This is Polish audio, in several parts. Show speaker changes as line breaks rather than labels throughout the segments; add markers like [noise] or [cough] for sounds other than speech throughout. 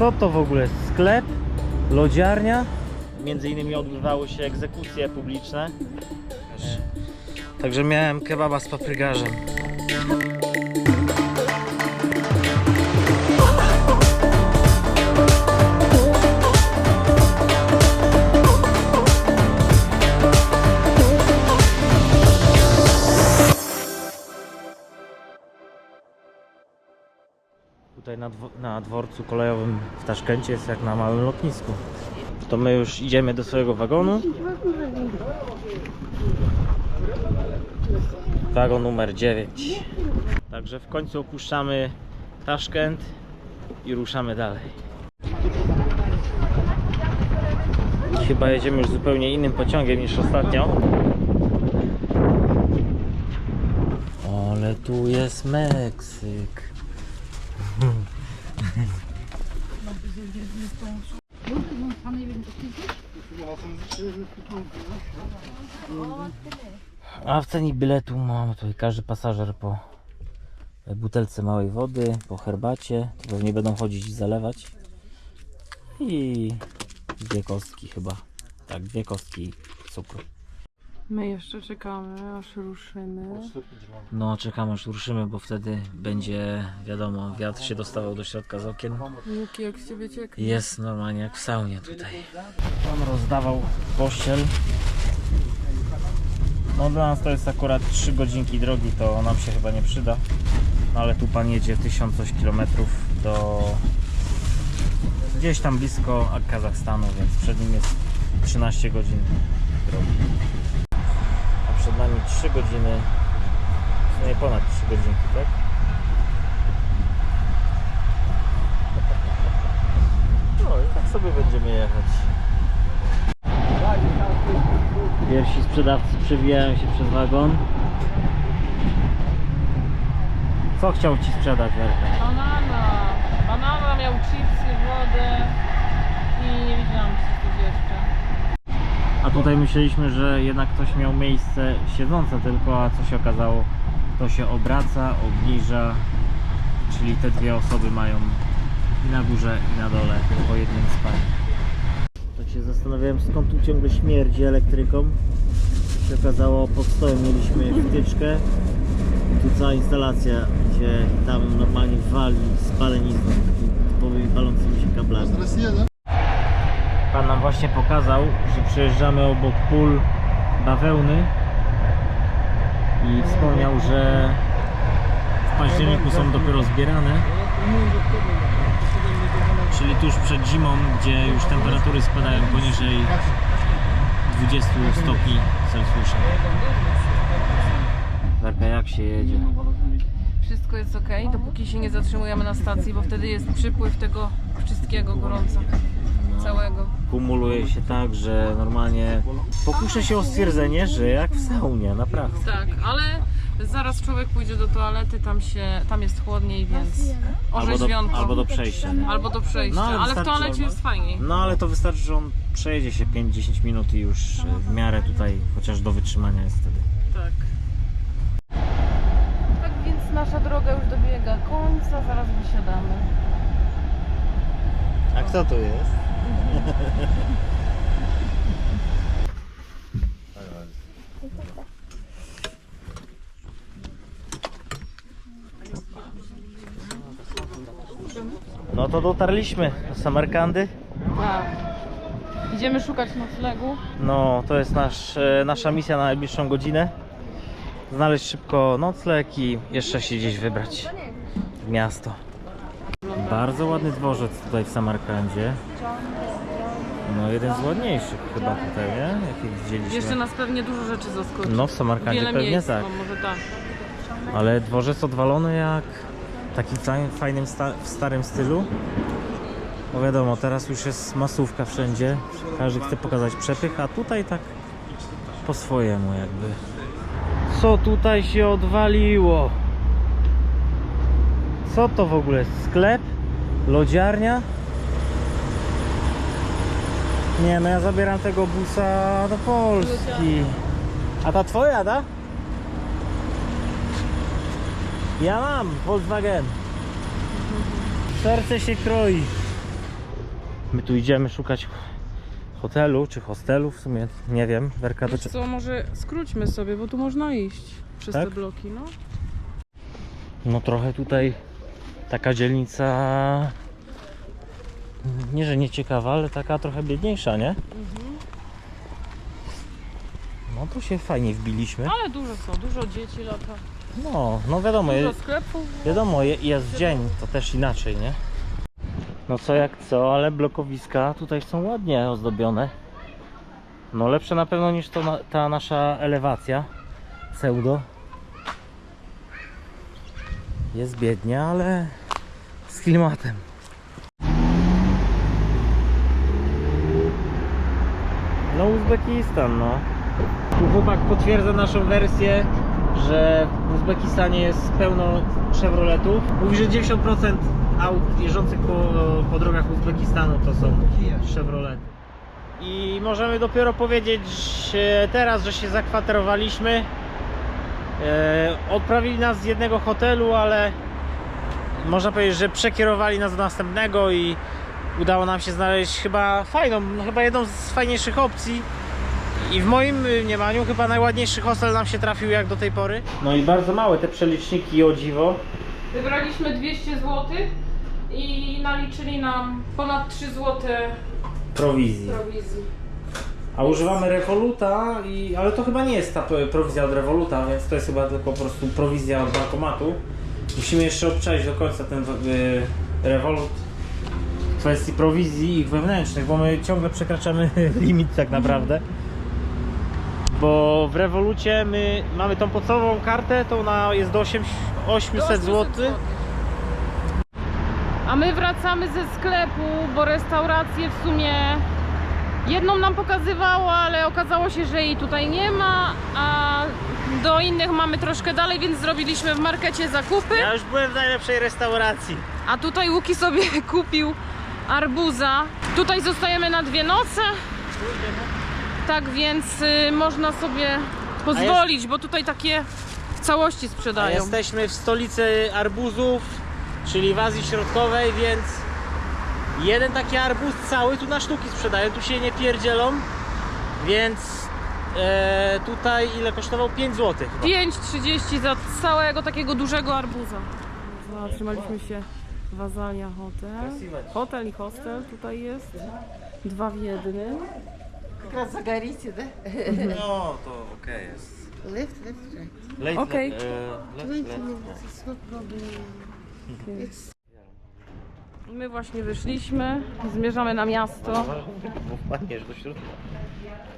Co to w ogóle? Sklep? Lodziarnia? Między innymi odbywały się egzekucje publiczne. Także miałem kebaba z paprygarzem. Tutaj na, dwo- na dworcu kolejowym w Taszkencie jest jak na małym lotnisku. To my już idziemy do swojego wagonu. Wagon numer 9. Także w końcu opuszczamy Taszkent i ruszamy dalej. Chyba jedziemy już zupełnie innym pociągiem niż ostatnio. Ale tu jest Meksyk. A w cenie biletu mamy tutaj każdy pasażer po butelce małej wody, po herbacie. Pewnie będą chodzić i zalewać. I dwie kostki chyba. Tak, dwie kostki cukru.
My jeszcze czekamy, aż ruszymy.
No, czekamy aż ruszymy, bo wtedy będzie, wiadomo, wiatr się dostawał do środka z okien.
Jaki jak z ciebie cieknie.
Jest normalnie jak w saunie tutaj. On rozdawał pościel. No dla nas to jest akurat 3 godzinki drogi, to nam się chyba nie przyda. No ale tu pan jedzie 1000 coś kilometrów do gdzieś tam blisko Kazachstanu, więc przed nim jest 13 godzin drogi. Przed nami 3 godziny, w sumie ponad 3 godzinki, tak? No i tak sobie będziemy jechać. Pierwsi sprzedawcy przewijają się przez wagon. Co chciał Ci sprzedać, Werka?
Banana. Banana miał chipsy, wodę i nie widziałam coś jeszcze.
A tutaj myśleliśmy, że jednak ktoś miał miejsce siedzące tylko, a co się okazało, to się obraca, obniża, czyli te dwie osoby mają i na górze i na dole po jednym spaniu. Tak się zastanawiałem skąd tu ciągle śmierdzi elektryką. Się okazało pod stołem mieliśmy wtyczkę. Tu cała instalacja, gdzie tam normalnie wali spalenizną, typowymi palącymi się kablami. Właśnie pokazał, że przejeżdżamy obok pól bawełny i wspomniał, że w październiku są dopiero zbierane. Czyli tuż przed zimą, gdzie już temperatury spadają poniżej 20 stopni Celsjusza. Werka, jak się jedzie?
Wszystko jest ok, dopóki się nie zatrzymujemy na stacji, bo wtedy jest przypływ tego wszystkiego gorąca. Całego.
Kumuluje się tak, że normalnie pokuszę się o stwierdzenie, że jak w saunie, naprawdę.
Tak, ale zaraz człowiek pójdzie do toalety, tam się, tam jest chłodniej, więc
Albo do,
orzeźwionko.
albo do przejścia. nie?
Albo do przejścia,
No, ale
ale w
wystarczy-
toalecie jest fajniej.
No ale to wystarczy, że on przejedzie się 5-10 minut i już e, w miarę tutaj chociaż do wytrzymania jest wtedy.
Tak. Tak więc nasza droga już dobiega końca, zaraz wysiadamy.
A kto tu jest? No to dotarliśmy do Samarkandy.
Tak. Idziemy szukać noclegu.
No, to jest nasz, e, nasza misja na najbliższą godzinę. Znaleźć szybko nocleg i jeszcze się gdzieś wybrać w miasto. Bardzo ładny dworzec tutaj w Samarkandzie. No, jeden z ładniejszych chyba tutaj, nie? Jakich widzieliśmy.
Jeszcze nas pewnie dużo rzeczy zaskoczy.
No, w Samarkandzie
Wiele
pewnie
miejsc,
tak.
no może tak.
Ale dworzec odwalony jak taki ca- fajnym sta- w starym stylu. Bo wiadomo, teraz już jest masówka wszędzie. Każdy chce pokazać przepych, a tutaj tak po swojemu jakby. Co tutaj się odwaliło? Co to w ogóle? Sklep? Lodziarnia? Nie, no ja zabieram tego busa do Polski. A ta twoja, da? Ja mam Volkswagen. Serce się kroi. My tu idziemy szukać hotelu czy hostelu, w sumie nie wiem. Werka
Wiesz co, może skróćmy sobie, bo tu można iść przez
Tak?
te bloki, no.
No trochę tutaj taka dzielnica nie, że nie ciekawa, ale taka trochę biedniejsza, nie? No to się fajnie wbiliśmy.
Ale dużo są, dużo dzieci lata.
No, no wiadomo,
Dużo
je,
sklepów.
wiadomo, je, jest dzień, to też inaczej, nie? No co jak co, ale blokowiska tutaj są ładnie ozdobione. No lepsze na pewno niż to na, ta nasza elewacja pseudo. Jest biednie, ale z klimatem. No Uzbekistan, no. Tu chłopak potwierdza naszą wersję, że w Uzbekistanie jest pełno Chevroletów. Mówi, że 90% aut jeżdżących po, po drogach Uzbekistanu to są Chevrolety. I możemy dopiero powiedzieć że teraz, że się zakwaterowaliśmy. E, odprawili nas z jednego hotelu, ale można powiedzieć, że przekierowali nas do następnego i udało nam się znaleźć chyba fajną, no chyba jedną z fajniejszych opcji. I w moim y, mniemaniu chyba najładniejszy hostel nam się trafił jak do tej pory. No i bardzo małe te przeliczniki o dziwo.
Wybraliśmy 200 zł i naliczyli nam ponad 3 zł
Prowizji.
prowizji.
A używamy Revoluta, i, ale to chyba nie jest ta prowizja od Revoluta, więc to jest chyba tylko po prostu prowizja od bankomatu. Musimy jeszcze obczaić do końca ten y, Revolut w kwestii prowizji ich wewnętrznych, bo my ciągle przekraczamy [laughs] limit tak naprawdę. Bo w Revolucie my mamy tą podstawową kartę, to ona jest do 8, 800 zł.
A my wracamy ze sklepu, bo restaurację w sumie jedną nam pokazywała, ale okazało się, że jej tutaj nie ma, a do innych mamy troszkę dalej, więc zrobiliśmy w markecie zakupy.
Ja już byłem w najlepszej restauracji.
A tutaj Łuki sobie [laughs] kupił arbuza. Tutaj zostajemy na dwie noce. Tak więc y, można sobie pozwolić, bo tutaj takie w całości
A
sprzedają.
jesteśmy w stolicy arbuzów, czyli w Azji Środkowej, więc jeden taki arbuz cały tu na sztuki sprzedają, tu się nie pierdzielą, więc e, tutaj ile kosztował? 5 zł chyba.
5,30 za całego takiego dużego arbuza. Zatrzymaliśmy się w Azalia Hotel. Hotel i hostel tutaj jest. Dwa w jednym.
Как раз загорите, да?
No to okej jest.
Left, left, right.
Late,
Okej.
le- e, left,
20
left.
minutes, it's no problem. It's
My właśnie wyszliśmy, zmierzamy na miasto.
Bo wpadniesz do środka.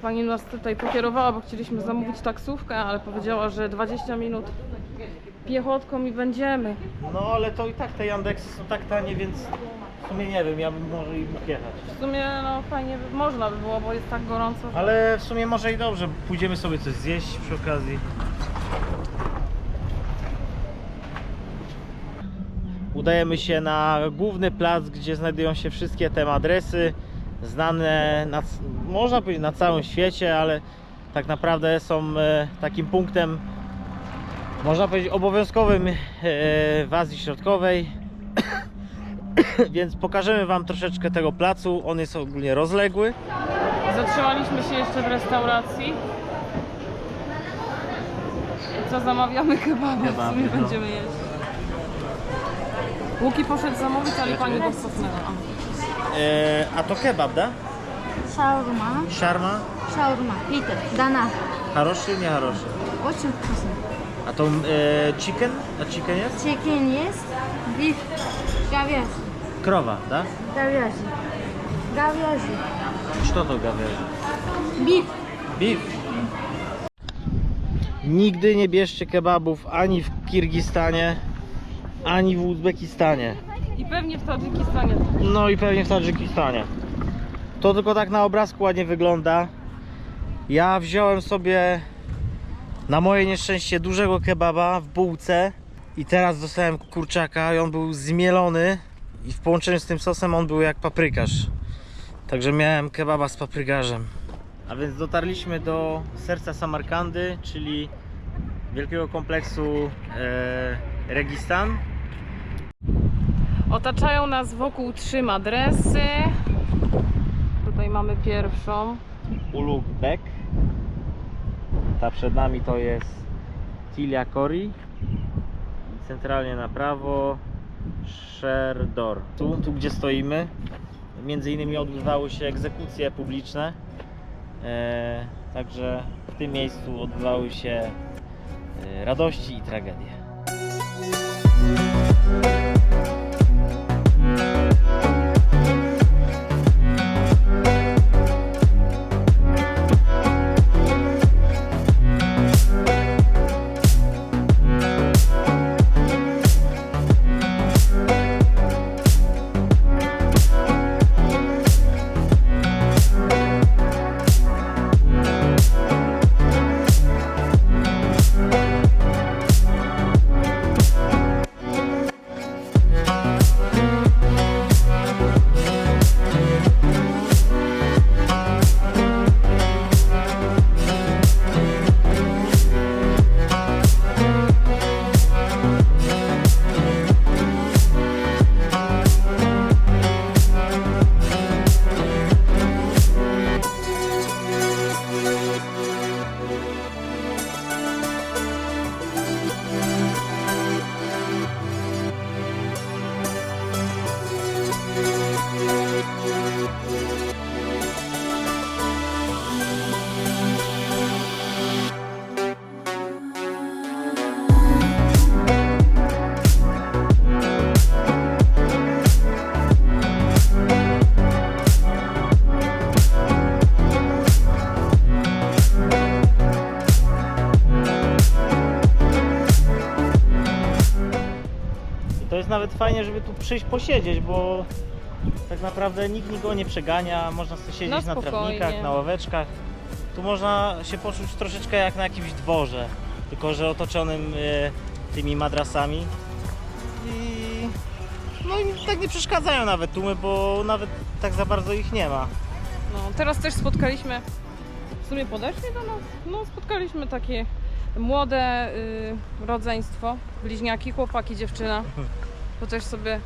Pani nas tutaj pokierowała, bo chcieliśmy zamówić taksówkę, ale powiedziała, że 20 minut piechotką i będziemy.
No ale to i tak te Yandeksy są tak tanie, więc w sumie nie wiem, ja bym może i mógł jechać.
W sumie no fajnie by, można by było, bo jest tak gorąco.
Ale w sumie może i dobrze, pójdziemy sobie coś zjeść przy okazji. Udajemy się na główny plac, gdzie znajdują się wszystkie te adresy znane, na, c- można powiedzieć, na całym świecie, ale tak naprawdę są e, takim punktem, można powiedzieć, obowiązkowym e, w Azji Środkowej. [coughs] Więc pokażemy Wam troszeczkę tego placu. On jest ogólnie rozległy.
Zatrzymaliśmy się jeszcze w restauracji. Co zamawiamy kebaba, w
Kebaby,
sumie
no.
będziemy jeść. Łuki poszedł zamówić, ale pani go cofnęła.
E, a to kebab, da?
Шаурма,
Szarma?
шаурма, Питер, Дана.
Хороший, nie хороший.
Очень вкусно.
A to e, chicken? A chicken jest?
Chicken jest, beef, gawiarzy.
Krowa, da?
Gawiarzy. Gawiarzy.
Co to gawiarzy?
Beef.
Beef. Nigdy nie bierzcie kebabów ani w Kirgistanie, ani w Uzbekistanie.
I pewnie w Tadżykistanie.
No i pewnie w Tadżykistanie. To tylko tak na obrazku ładnie wygląda. Ja wziąłem sobie na moje nieszczęście dużego kebaba w bułce i teraz dostałem kurczaka i on był zmielony i w połączeniu z tym sosem on był jak paprykarz. Także miałem kebaba z paprykarzem. A więc dotarliśmy do serca Samarkandy, czyli wielkiego kompleksu e, Registan.
Otaczają nas wokół trzy madresy. Tutaj mamy pierwszą.
Ulug'bek. Ta przed nami to jest Tilia Kori. I Centralnie na prawo Sherdor. Tu, tu gdzie stoimy, między innymi odbywały się egzekucje publiczne. E, także w tym miejscu odbywały się e, radości i tragedie. Przyjść posiedzieć, bo tak naprawdę nikt nikogo nie przegania, można sobie siedzieć
Na
na,
spokojnie.
trawnikach, na ławeczkach. Tu można się poczuć troszeczkę jak na jakimś dworze, tylko że otoczonym e, tymi madrasami. I no i tak nie przeszkadzają nawet tłumy, bo nawet tak za bardzo ich nie ma.
No, teraz też spotkaliśmy, w sumie podeszli do nas, no spotkaliśmy takie młode y, rodzeństwo, bliźniaki, chłopaki, dziewczyna. [laughs] Też sobie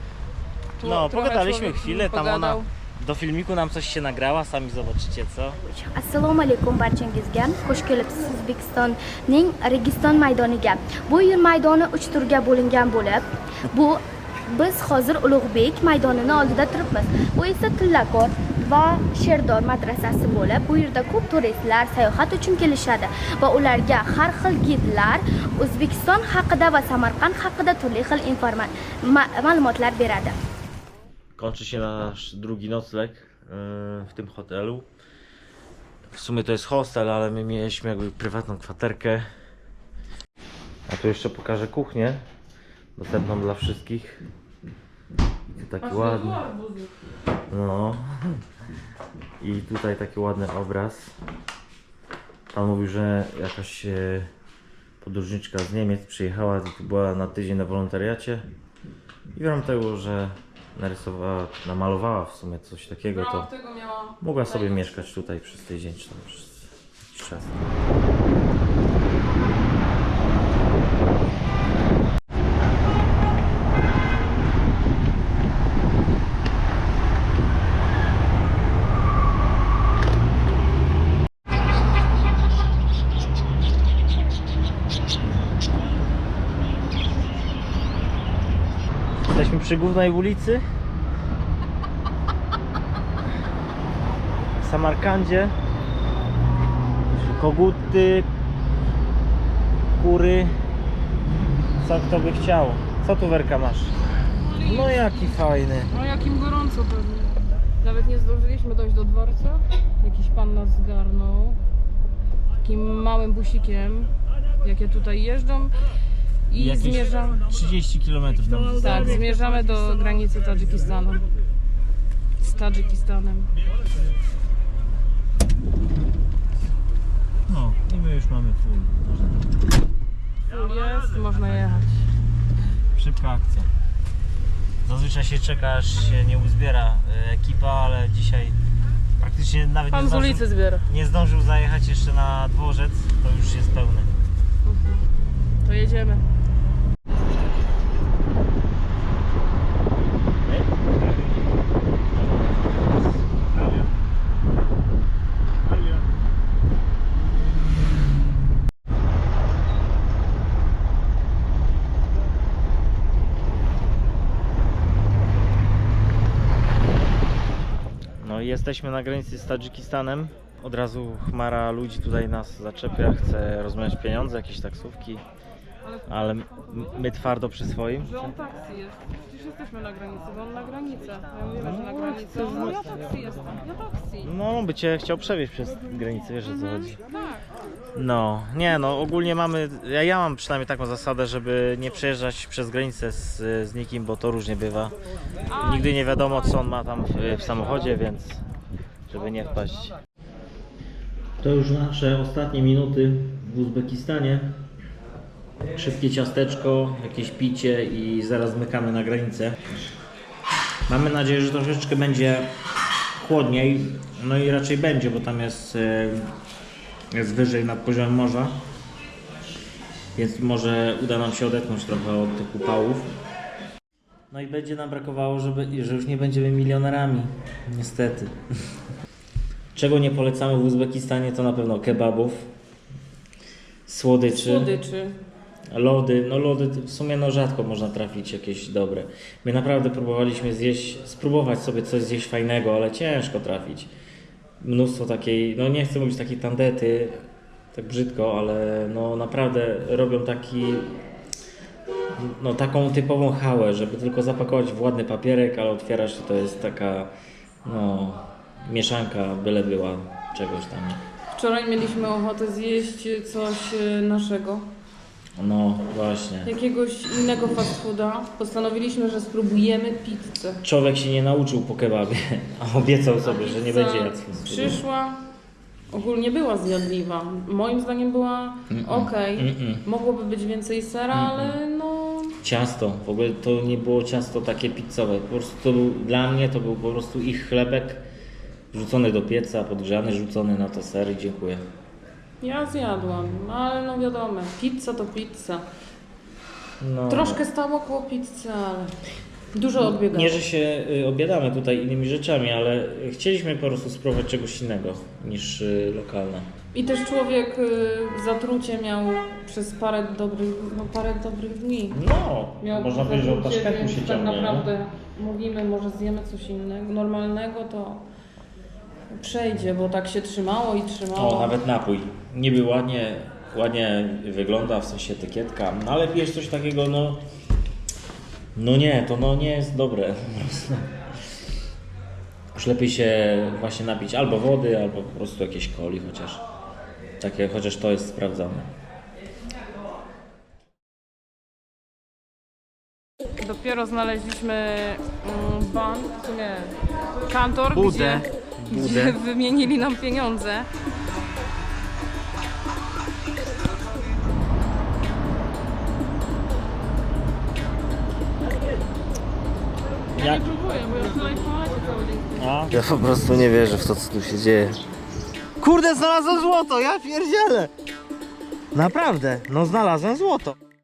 tu,
No,
trochę
pogadaliśmy
człowiek
chwilę, tam ona
pogadał.
do filmiku nam coś się nagrała, sami zobaczycie co.
assalomu alaykum barchangizga xush kelibsiz o'zbekistonning registon maydoniga bu yer maydoni uch turga bo'lingan bo'lib bu biz hozir ulug'bek maydonini oldida turibmiz bu esa tillakor va sherdor madrasasi bo'lib bu yerda ko'p turistlar sayohat uchun kelishadi va ularga har xil gidlar o'zbekiston haqida va samarqand haqida turli xil ma'lumotlar beradi
Kończy się nasz drugi nocleg yy, w tym hotelu. W sumie to jest hostel, ale my mieliśmy jakby prywatną kwaterkę. A tu jeszcze pokażę kuchnię dostępną dla wszystkich. I tu taki ładny. No. I tutaj taki ładny obraz. Pan mówił, że jakaś e, podróżniczka z Niemiec przyjechała, była na tydzień na wolontariacie. I w ramach tego, że narysowała, namalowała w sumie coś takiego,
No,
to mogła sobie mieszkać tutaj przez tydzień czy tam przez jakiś czas. Jesteśmy przy głównej ulicy. W Samarkandzie. Koguty, kury. Co kto by chciał? Co tu werka masz? No jaki fajny.
No jakim gorąco pewnie. Nawet nie zdążyliśmy dojść do dworca. Jakiś pan nas zgarnął. Takim małym busikiem, jakie tutaj jeżdżą. I
Jakieś
zmierzamy.
30 km tam.
Tak, zmierzamy do granicy Tadżykistanu. Z Tadżykistanem.
No i my już mamy full.
Full jest, można jechać.
Szybka akcja. Zazwyczaj się czeka, aż się nie uzbiera e, ekipa, ale dzisiaj praktycznie nawet nie
Pan z
zdążył,
ulicy zbiera.
nie zdążył zajechać jeszcze na dworzec, to już jest pełny.
To jedziemy.
Jesteśmy na granicy z Tadżykistanem. Od razu chmara ludzi tutaj nas zaczepia, chce rozmawiać pieniądze, jakieś taksówki,
Ale
m- my twardo przy swoim.
że on taksi jest. Przecież jesteśmy na granicy, bo on na granicę. Ja mówię, że
No,
na On mówi, ja taksi jestem, ja taksi.
No, by cię chciał przewieźć przez granicę, wiesz o co chodzi.
Tak.
No, nie no, ogólnie mamy, ja, ja mam przynajmniej taką zasadę, żeby nie przejeżdżać przez granicę z, z nikim, bo to różnie bywa. Nigdy nie wiadomo co on ma tam w, w samochodzie, więc żeby nie wpaść. To już nasze ostatnie minuty w Uzbekistanie. Szybkie ciasteczko, jakieś picie i zaraz zmykamy na granicę. Mamy nadzieję, że troszeczkę będzie chłodniej. No i raczej będzie, bo tam jest, e, jest wyżej nad poziomem morza. Więc może uda nam się odetchnąć trochę od tych upałów. No i będzie nam brakowało, żeby, że już nie będziemy milionerami. Niestety. [laughs] Czego nie polecamy w Uzbekistanie to na pewno kebabów, słodyczy,
Słodyczy.
lody. No lody to w sumie no rzadko można trafić jakieś dobre. My naprawdę próbowaliśmy zjeść, spróbować sobie coś zjeść fajnego, ale ciężko trafić. Mnóstwo takiej, no nie chcę mówić takiej tandety, tak brzydko, ale no naprawdę robią taki no, taką typową hałę, żeby tylko zapakować w ładny papierek, ale otwierasz i to jest taka no, mieszanka byle była czegoś tam.
Wczoraj mieliśmy ochotę zjeść coś e, naszego,
No właśnie.
jakiegoś innego fast fooda. Postanowiliśmy, że spróbujemy pizzę.
Człowiek się nie nauczył po kebabie, [laughs] a obiecał sobie, że nie będzie jadł.
Przyszła, ogólnie była zjadliwa. Moim zdaniem była ok. Mogłoby być więcej sera, ale no
Ciasto, w ogóle to nie było ciasto takie pizzowe, po prostu był, dla mnie to był po prostu ich chlebek wrzucony do pieca, podgrzany, rzucony na to ser i dziękuję.
ja zjadłam, ale no wiadomo, pizza to pizza.
No.
Troszkę stało koło pizzy, ale dużo odbiegało.
Nie, że się y, obiadamy tutaj innymi rzeczami, ale chcieliśmy po prostu spróbować czegoś innego niż y, lokalne.
I też człowiek y, zatrucie miał przez parę dobrych, no parę dobrych dni.
No,
Miał
można powiedzieć, że od
więc
się
tak
ciągnie. nie?
naprawdę mówimy, może zjemy coś innego, normalnego, to przejdzie, bo tak się trzymało i trzymało.
O, nawet napój. Niby ładnie, ładnie wygląda, w sensie etykietka, no ale pijesz coś takiego, no... No nie, to no nie jest dobre po prostu. Już lepiej się właśnie napić albo wody, albo po prostu jakiejś coli chociaż. Takie, chociaż to jest sprawdzone.
Dopiero znaleźliśmy mm, bank, w sumie kantor,
Budę.
Gdzie,
Budę.
Gdzie wymienili nam pieniądze. Ja nie próbuję, bo ja wczoraj w toalecie cały dzień?
Ja po prostu nie wierzę w to, co tu się dzieje. Kurde, znalazłem złoto, ja pierdzielę! Naprawdę, no znalazłem złoto.